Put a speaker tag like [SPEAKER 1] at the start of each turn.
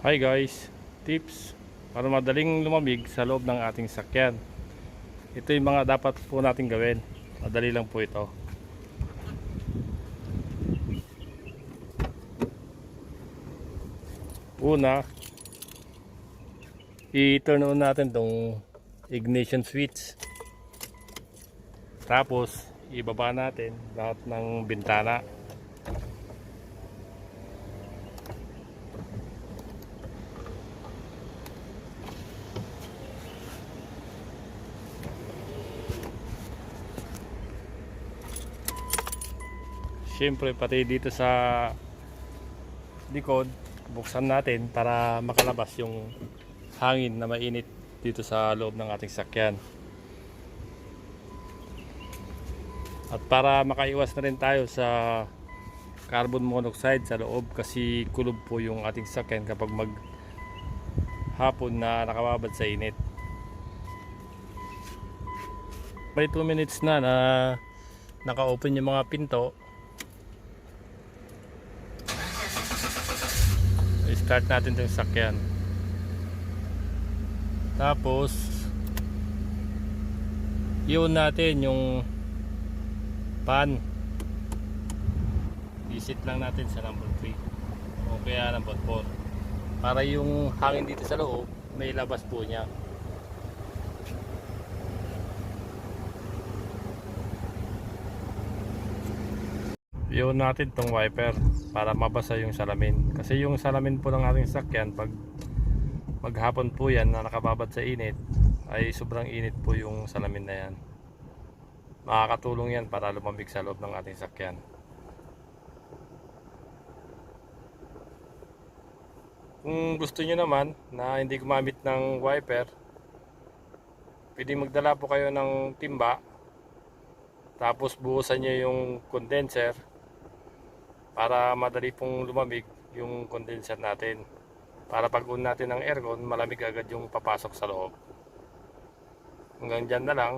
[SPEAKER 1] Hi guys, tips para madaling lumamig sa loob ng ating sakyan. Ito yung mga dapat po natin gawin. Madali lang po ito. Una, i-turn on natin tong ignition switch. Tapos, ibaba natin lahat ng bintana. Siyempre pati dito sa likod buksan natin para makalabas yung hangin na mainit dito sa loob ng ating sakyan. At para makaiwas na rin tayo sa carbon monoxide sa loob kasi kulob po yung ating sakyan kapag mag hapon na nakababad sa init. May 2 minutes na na naka-open yung mga pinto start natin itong sakyan. Tapos yun natin yung pan. Visit lang natin sa number 3 o kaya number 4 para yung hangin dito sa loob may labas po niya yun natin tong wiper para mabasa yung salamin. Kasi yung salamin po ng ating sakyan pag maghapon po yan na nakababad sa init ay sobrang init po yung salamin na yan. Makakatulong yan para lumamig sa loob ng ating sakyan. Kung gusto nyo naman na hindi gumamit ng wiper pwede magdala po kayo ng timba tapos buhusan nyo yung condenser para madali pong lumamig yung condenser natin. Para pag on natin ng aircon malamig agad yung papasok sa loob. Hanggang dyan na lang